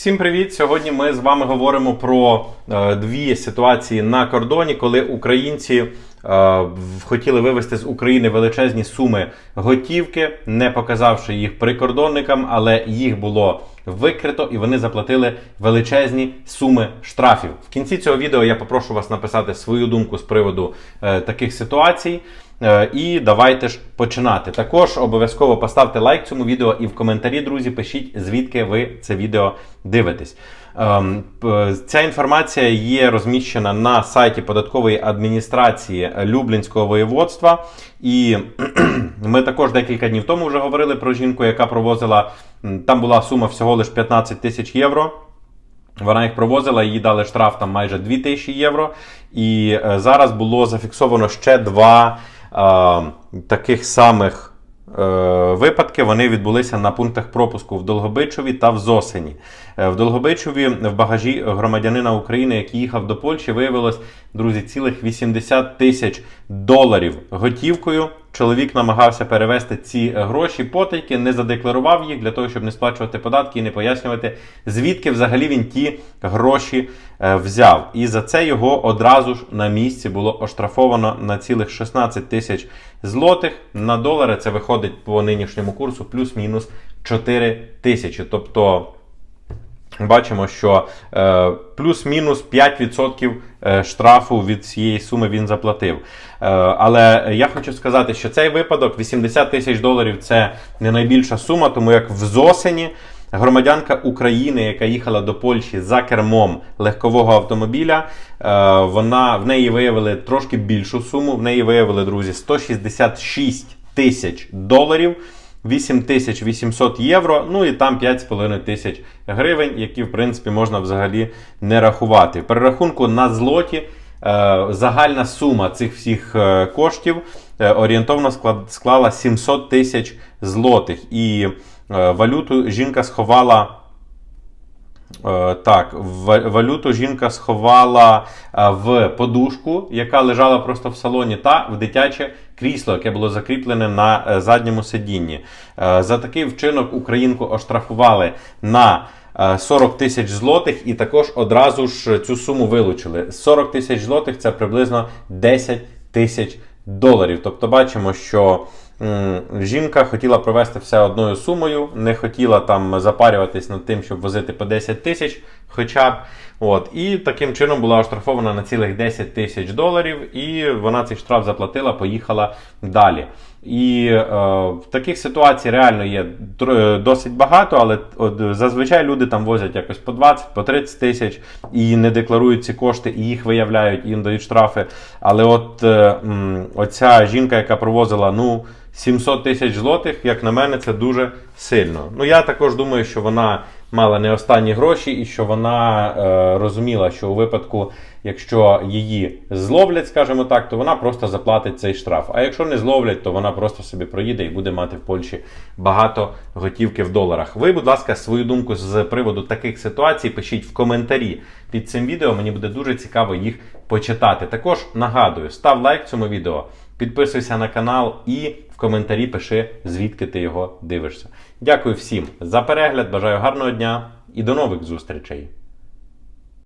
Всім привіт! Сьогодні ми з вами говоримо про е, дві ситуації на кордоні, коли українці хотіли вивезти з України величезні суми готівки, не показавши їх прикордонникам, але їх було викрито і вони заплатили величезні суми штрафів. В кінці цього відео я попрошу вас написати свою думку з приводу е, таких ситуацій. Е, І давайте ж починати. Також обов'язково поставте лайк цьому відео і в коментарі, друзі, пишіть, звідки ви це відео дивитесь. Ем, Ця інформація є розміщена на сайті податкової адміністрації Люблінського воєводства. І ми також декілька днів тому вже говорили про жінку, яка провозила. Там була сума всього лише 15 тисяч євро. Вона їх провозила, їй дали штраф там майже 2000 євро. І е, зараз було зафіксовано ще два е, таких самих випадки. Вони відбулися на пунктах пропуску в Долгобичові та в Зосені. Е, в Долгобичові в багажі громадянина України, який їхав до Польщі, виявилось, друзі, цілих 80 тисяч доларів готівкою. Чоловік намагався перевести ці гроші потайки, не задекларував їх для того, щоб не сплачувати податки і не пояснювати, звідки взагалі він ті гроші е, взяв. І за це його одразу ж на місці було оштрафовано на цілих 16 тисяч злотих. На долари це виходить по нинішньому курсу плюс-мінус 4 тисячі. Тобто бачимо, що е, плюс-мінус 5% е, штрафу від цієї суми він заплатив. Е, але я хочу сказати, що цей випадок 80 тисяч доларів це не найбільша сума, тому як в Зосені. Громадянка України, яка їхала до Польщі за кермом легкового автомобіля, е, вона в неї виявили трошки більшу суму. В неї виявили, друзі, 166 тисяч доларів. 8800 євро, ну і там 5,5 тисяч гривень, які, в принципі, можна взагалі не рахувати. В перерахунку на злоті е, загальна сума цих всіх е, коштів е, орієнтовно склала 700 тисяч злотих. І валюту жінка сховала. Е, Так, валюту жінка сховала е, в подушку, яка лежала просто в салоні, та в дитяче крісло, яке було закріплене на е, задньому сидінні. За такий вчинок українку оштрафували на е, 40 тисяч злотих і також одразу ж цю суму вилучили. 40 тисяч злотих це приблизно 10 тисяч доларів. Тобто бачимо, що жінка хотіла провести все одною сумою, не хотіла там запарюватись над тим, щоб возити по 10 тисяч хоча б. От, і таким чином була оштрафована на цілих 10 тисяч доларів, і вона цей штраф заплатила, поїхала далі. І е, в таких ситуацій реально є досить багато, але от, зазвичай люди там возять якось по 20, по 30 тисяч і не декларують ці кошти, і їх виявляють, і їм дають штрафи. Але от е, оця жінка, яка провозила, ну. 700 тисяч злотих, як на мене, це дуже сильно. Ну я також думаю, що вона мала не останні гроші, і що вона е, розуміла, що у випадку, якщо її зловлять, скажімо так, то вона просто заплатить цей штраф. А якщо не зловлять, то вона просто собі проїде і буде мати в Польщі багато готівки в доларах. Ви, будь ласка, свою думку з приводу таких ситуацій пишіть в коментарі під цим відео. Мені буде дуже цікаво їх почитати. Також нагадую, став лайк цьому відео. Підписуйся на канал і в коментарі пиши, звідки ти його дивишся. Дякую всім за перегляд, бажаю гарного дня і до нових зустрічей!